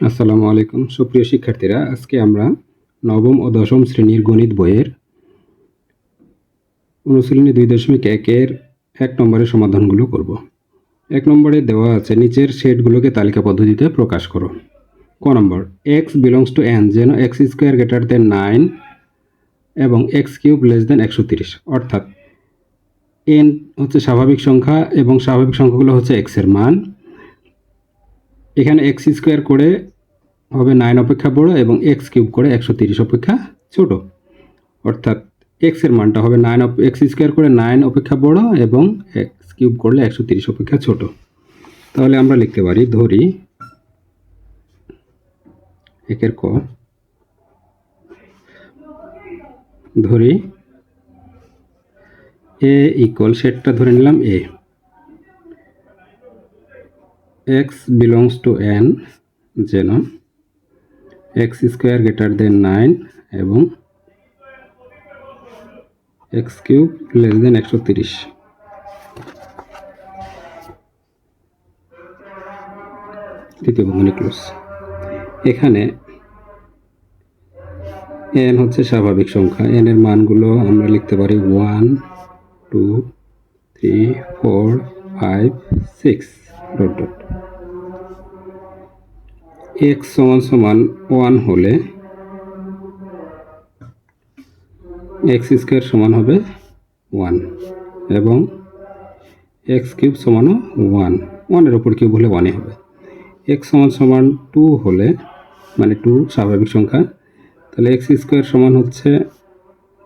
আসসালামু আলাইকুম। সুপ্রিয় শিক্ষার্থীরা, আজকে আমরা নবম ও দশম শ্রেণির গণিত বইয়ের অনুশীলনী দুই দশমিক একের এক নম্বরের সমাধানগুলো করব। এক নম্বরে দেওয়া আছে, নিচের সেটগুলোকে তালিকা পদ্ধতিতে প্রকাশ করো। ক number x belongs to N যেন x square greater than nine এবং এক্স কিউব লেস দেন একশো তিরিশ। অর্থাৎ এন হচ্ছে স্বাভাবিক সংখ্যা এবং স্বাভাবিক সংখ্যাগুলো হচ্ছে এক্সের মান। এখানে এক্স স্কোয়ার করে হবে নাইন অপেক্ষা বড় এবং এক্স কিউব করে একশো তিরিশ অপেক্ষা ছোট। অর্থাৎ এক্সের মানটা হবে নাইন এক্স স্কোয়ার করে নাইন অপেক্ষা বড় এবং এক্স কিউব করলে একশো তিরিশ অপেক্ষা ছোট। তাহলে আমরা লিখতে পারি, ধরি একের ক। ধরি এ ইকুয়াল সেটটা ধরে নিলাম A x belongs to N যেন x square greater than nine এবং এক্স কিউব লেস দেন একশো তিরিশ। তৃতীয় বন্ধনী ক্লোজ এখানে এন হচ্ছে স্বাভাবিক সংখ্যা। এন এর মানগুলো আমরা লিখতে পারি one two three four five six dot dot x সমান সমান ওয়ান হলে এক্স স্কোয়ার সমান হবে ওয়ান এবং এক্স কিউব সমানও ওয়ান। ওয়ানের ওপর কিউব হলে ওয়ানই হবে। এক্স সমান সমান টু হলে মানে টু স্বাভাবিক সংখ্যা, তাহলে এক্স স্কোয়ার সমান হচ্ছে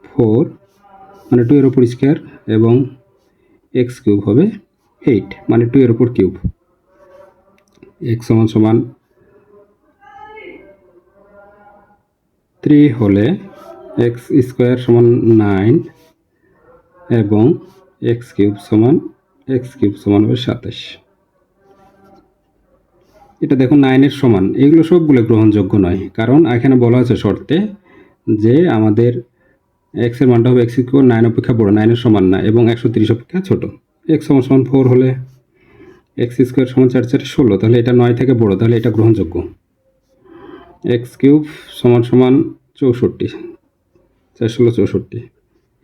ফোর মানে টু এর ওপর স্কোয়ার এবং এক্স কিউব হবে এইট মানে টু এর ওপর কিউব। এক্স সমান সমান থ্রি হলে এক্স স্কোয়ার সমান নাইন এবং এক্স কিউব সমান এক্স কিউব সমান হবে সাতাশ। এটা দেখুন নাইনের সমান। এগুলো সবগুলো গ্রহণযোগ্য নয়, কারণ এখানে বলা আছে শর্তে যে আমাদের এক্সের মানটা হবে এক্স কিউব নাইন অপেক্ষা বড়, নাইনের সমান না, এবং একশো তিরিশ অপেক্ষা ছোট। এক্স সমান সমান ফোর হলে এক্স স্কোয়ার সমান চার চার, ষোলো, তাহলে এটা নয় থেকে বড়, তাহলে এটা গ্রহণযোগ্য। এক্স কিউব সমান সমান চৌষট্টি চার ষোলো চৌষট্টি।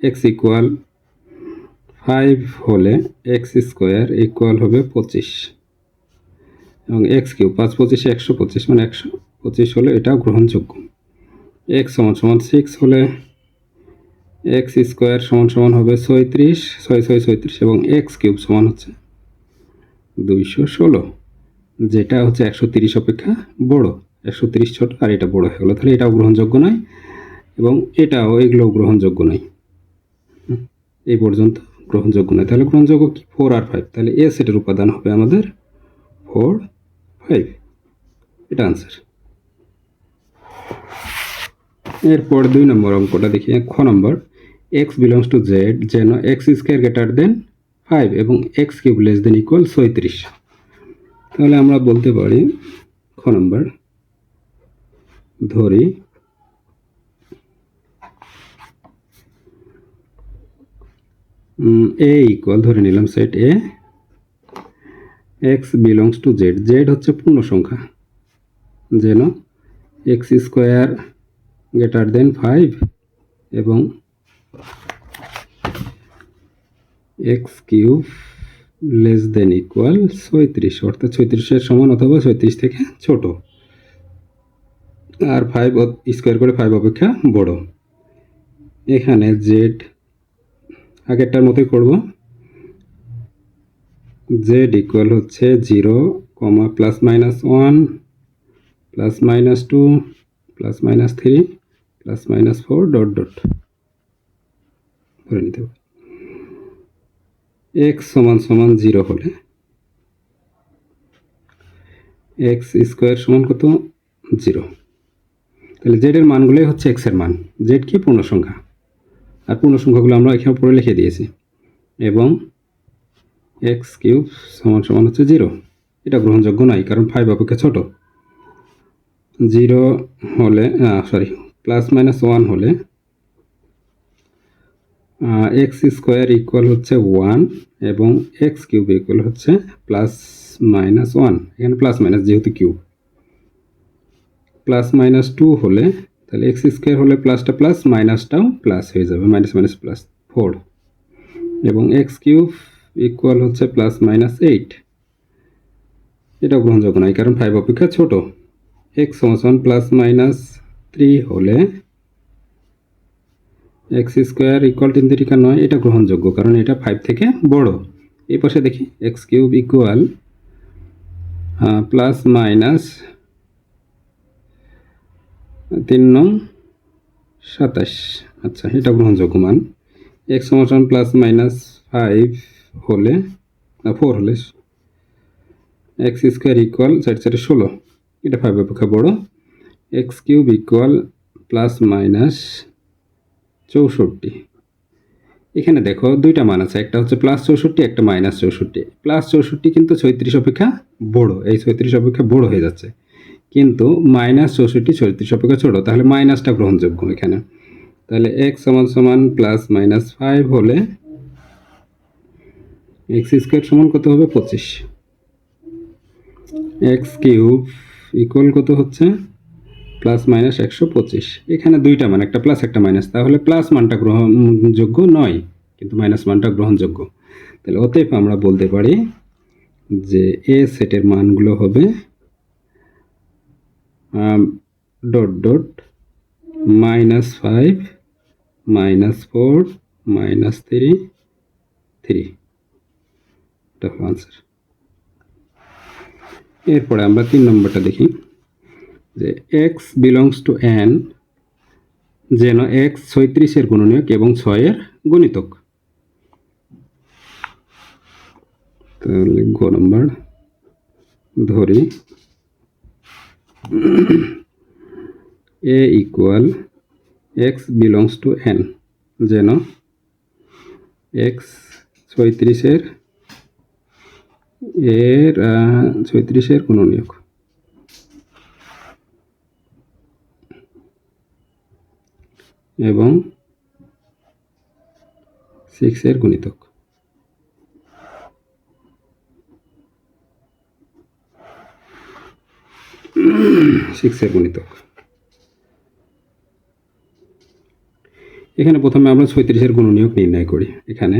এক্স ইকুয়াল ফাইভ হলে এক্স স্কোয়ার ইকুয়াল হবে পঁচিশ। এবং এক্স কিউ পাঁচ পঁচিশে একশো পঁচিশ মানে একশো পঁচিশ হলে এটাও গ্রহণযোগ্য। এক্স সমান সমান সিক্স হলে এক্স স্কোয়ার সমান সমান হবে ছয়ত্রিশ, ছয় ছয়, ছয়ত্রিশ, এবং এক্স কিউব সমান হচ্ছে দুইশো ষোলো, যেটা হচ্ছে একশো তিরিশ অপেক্ষা বড়। একশো তিরিশ ছোট, আর এটা বড় হয়ে গেলো। তাহলে এটাও গ্রহণযোগ্য নয়, এবং এটাও, এগুলোও গ্রহণযোগ্য নয়। এই পর্যন্ত গ্রহণযোগ্য নয়। তাহলে গ্রহণযোগ্য কি? ফোর আর ফাইভ তাহলে এ সেটের উপাদান হবে আমাদের ফোর ফাইভ এটা আনসার এরপর দুই নম্বর অঙ্কটা দেখি। খ number x belongs to Z যেন x square greater than five এবং x cube less than equal ছয়ত্রিশ। তাহলে আমরা বলতে পারি, খ নম্বর ধরি। এ ইকুয়াল ধরে নিলাম set A x belongs to Z Z হচ্ছে পূর্ণ সংখ্যা যেন x square greater than five এবং x cube less than equal ছয়ত্রিশ। অর্থাৎ ছয়ত্রিশের সমান অথবা ছয়ত্রিশ থেকে ছোট। আর ফাইভ স্কোয়ার করে ফাইভ অপেক্ষা বড়। এখানে জেড আগেরটার মতোই করব। জেড ইকুয়াল হচ্ছে zero comma plus minus one plus minus two plus minus three plus minus four dot dot ধরে নিতে এক্স সমান সমান জিরো হলে এক্স স্কোয়ার সমান কত? জিরো তাহলে জেডের মানগুলোই হচ্ছে এক্সের মান। জেড কি? পূর্ণ সংখ্যা আর পূর্ণ সংখ্যাগুলো আমরা এখানে উপরে লিখে দিয়েছি। এবং এক্স কিউব সমান সমান হচ্ছে জিরো এটা গ্রহণযোগ্য নয়, কারণ ফাইভ অপেক্ষা ছোট। জিরো হলে সরি প্লাস মাইনাস ওয়ান হলে এক্স স্কোয়ার ইকুয়াল হচ্ছে ওয়ান এবং এক্স কিউব ইকুয়াল হচ্ছে প্লাস মাইনাস ওয়ান এখানে প্লাস মাইনাস যেহেতু কিউব। প্লাস মাইনাস টু হলে, তাহলে এক্স স্কোয়ার হলে প্লাসটা প্লাস মাইনাসটাও প্লাস হয়ে যাবে মাইনাস মাইনাস প্লাস ফোর এবং এক্স কিউব ইকুয়াল হচ্ছে প্লাস মাইনাস এইট এটাও গ্রহণযোগ্য নয়, কারণ ফাইভ অপেক্ষা ছোট। এক্স সমান প্লাস মাইনাস থ্রি হলে এক্স স্কোয়ার ইকুয়াল তিন তিরিকা নয়, এটা গ্রহণযোগ্য, কারণ এটা ফাইভ থেকে বড়। এই পাশে দেখি x cube equal plus minus তিন নং সাতাশ। আচ্ছা এটা গ্রহণযোগ্য মান। এক্স সমান প্লাস মাইনাস ফাইভ হলে ফোর হলে এক্স স্কোয়ার ইকুয়াল চার চারে ষোলো। এটা ফাইভ অপেক্ষা বড়। X cube equal plus minus চৌষট্টি। এখানে দেখো দুইটা মান আছে, একটা হচ্ছে প্লাস চৌষট্টি, একটা মাইনাস চৌষট্টি। প্লাস চৌষট্টি কিন্তু ছয়ত্রিশ অপেক্ষা বড়। এই ছয়ত্রিশ অপেক্ষা বড় হয়ে যাচ্ছে। কিন্তু মাইনাস চৌষট্টি ছয়ত্রিশ অপেক্ষা ছোট, তাহলে মাইনাসটা গ্রহণযোগ্য এখানে। তাহলে এক্স সমান সমান প্লাস মাইনাস ফাইভ হলে এক্স স্কোয়ার সমান কত হবে? পঁচিশ। এক্স কিউব ইকুয়াল কত হচ্ছে? প্লাস মাইনাস একশো পঁচিশ। এখানে দুইটা মান, একটা প্লাস একটা মাইনাস তাহলে প্লাস মানটা গ্রহণযোগ্য নয়, কিন্তু মাইনাস মানটা গ্রহণযোগ্য। তাহলে অতএব আমরা বলতে পারি যে এ সেটের মানগুলো হবে dot dot minus five minus four minus three three এটা হলো আনসার এরপরে আমরা তিন নম্বরটা দেখি, যে এক্স বিলংস টু এন যেন এক্স ছয়ত্রিশের গুণনীয়ক এবং ছয়ের গণিতক। তাহলে গ নম্বর ধরি। A equal x belongs to N যেন এক্স ছয়ত্রিশের এর ছয়ত্রিশের কোনো নিয়োগ। এবং সিক্সের গুণিতক। সিক্সের গুণিতক। এখানে প্রথমে আমরা ছয়ত্রিশের গুণনীয়ক নির্ণয় করি। এখানে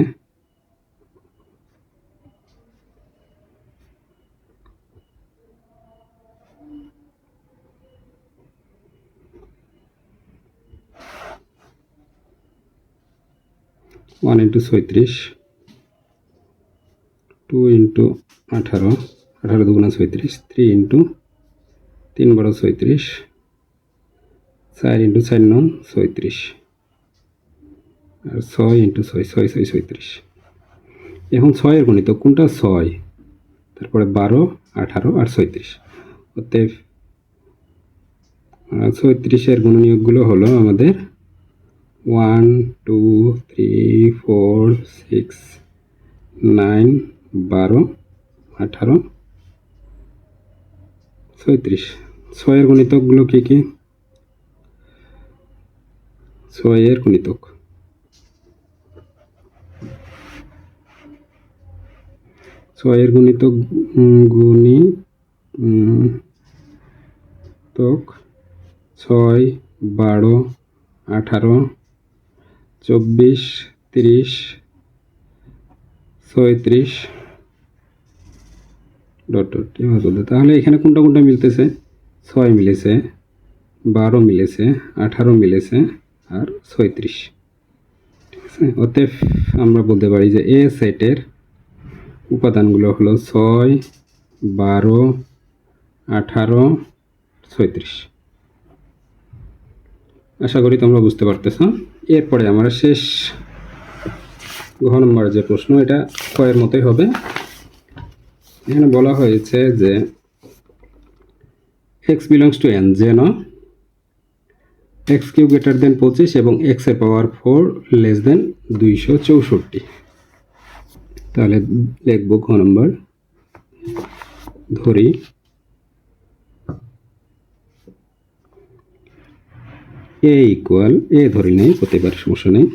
ওয়ান ইন্টু ছয়ত্রিশ, টু ইন্টু আঠারো আঠারো দুগুণা ছয়ত্রিশ, থ্রি ইন্টু তিন বারো ছয়ত্রিশ, চার ইন্টু চার নং ছয়ত্রিশ, আর ছয় ইন্টু ছয় ছয় ছয়, ছয়ত্রিশ। এখন ছয়ের গণিত, কোনটা ছয়? তারপরে বারো, আঠারো আর ছয়ত্রিশ। অতএব ছয়ত্রিশের গুণনীয়কগুলো হলো আমাদের one, two, three, four, six, nine, বারো, আঠারো, ছয়ত্রিশ। ছয়ের গণিতকগুলো কী কী? ছয়ের গণিতক ছয়ের গণিতক উম, গুণি তক ছয় বারো আঠারো চব্বিশ তিরিশ ছয়ত্রিশ ডট ডট চলতে তাহলে এখানে কোনটা কোনটা মিলতেছে? ছয় মিলেছে, বারো মিলেছে, আঠারো মিলেছে আর ছয়ত্রিশ। ঠিক আছে? অতএব আমরা বলতে পারি যে এ সেটের উপাদানগুলো হলো ছয়, বারো, আঠারো, ছয়ত্রিশ। আশা করি তোমরা বুঝতে পারতেছ। এরপরে আমরা শেষ ঘ নম্বর যে প্রশ্ন, এটা কয়ের মতোই হবে। এখানে বলা হয়েছে যে এক্স বিলংস টু এন যেন এক্স কিউ গ্রেটার দেন পঁচিশ এবং এক্সের পাওয়ার ফোর লেস দেন দুইশো চৌষট্টি। তাহলে লিখব ঘ নম্বর ধরি। এ ইকুয়াল এ ধরি নেই, প্রতিবার সমস্যা নেই।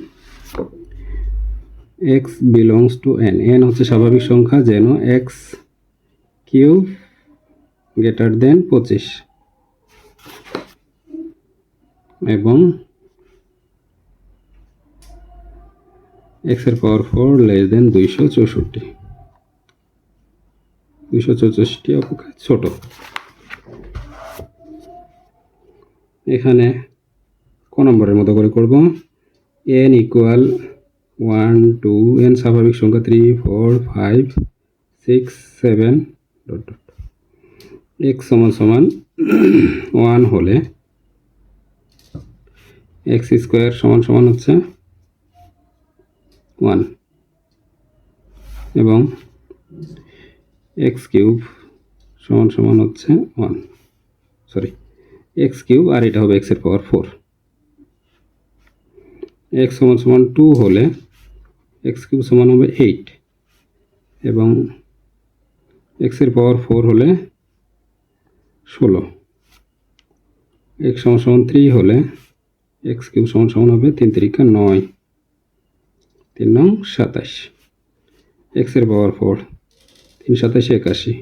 X belongs to N N হচ্ছে স্বাভাবিক সংখ্যা যেন এক্স কিউব গ্রেটার দেন পঁচিশ। এবং এক্সের পাওয়ার ফোর লেস দেন দুইশো চৌষট্টি। দুইশো চৌষট্টি অপেক্ষা ছোট। এখানে ক নম্বরের মতো করে করব। N equal one two N স্বাভাবিক সংখ্যা three four five six seven dot x সমান সমান ওয়ান হলে এক্স স্কোয়ার সমান সমান হচ্ছে ওয়ান। এবং এক্স কিউব সমান সমান হচ্ছে ওয়ান। সরি এক্স কিউব আর এটা হবে এক্সের পাওয়ার ফোর। এক্স সমান সমান টু হলে এক্স কিউব সমান হবে এইট। এবং এক্সের পাওয়ার ফোর হলে ষোলো। এক্স সমান সমান থ্রি হলে এক্স কিউব সমান সমান হবে তিন তিরিকা নয়। তিন নং সাতাশ। এক্সের পাওয়ার ফোর তিন সাতাশে একাশি।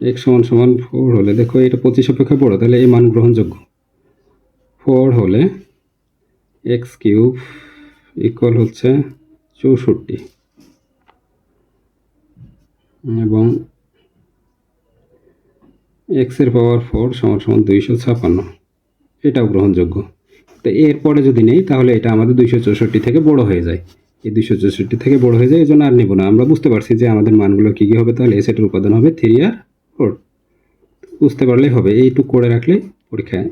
এক্স সমান সমান ফোর হলে দেখো এটা পঁচিশ অপেক্ষা বড়, তাহলে এই মান গ্রহণযোগ্য। ফোর হলে এক্স কিউব ইকুয়াল হচ্ছে চৌষট্টি। এবং এক্সের পাওয়ার ফোর সমান সমান দুইশো ছাপান্ন এটাও গ্রহণযোগ্য। তো এরপরে যদি নেই, তাহলে এটা আমাদের দুইশো চৌষট্টি থেকে বড় হয়ে যায়। এই দুইশো চৌষট্টি থেকে বড় হয়ে যায় এই জন্য আর নেব না। আমরা বুঝতে পারছি যে আমাদের মানগুলো কী কী হবে, তাহলে সেটের উপাদান হবে থ্রি আর ফোর বুঝতে পারলেই হবে। এইটুক করে রাখলে পরীক্ষায়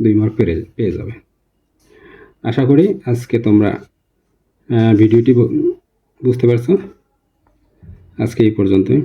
দুই মার্ক পেরে, পেয়ে যাবে। আশা করি আজকে তোমরা ভিডিওটি বুঝতে পারছ। আজকে এই পর্যন্তই।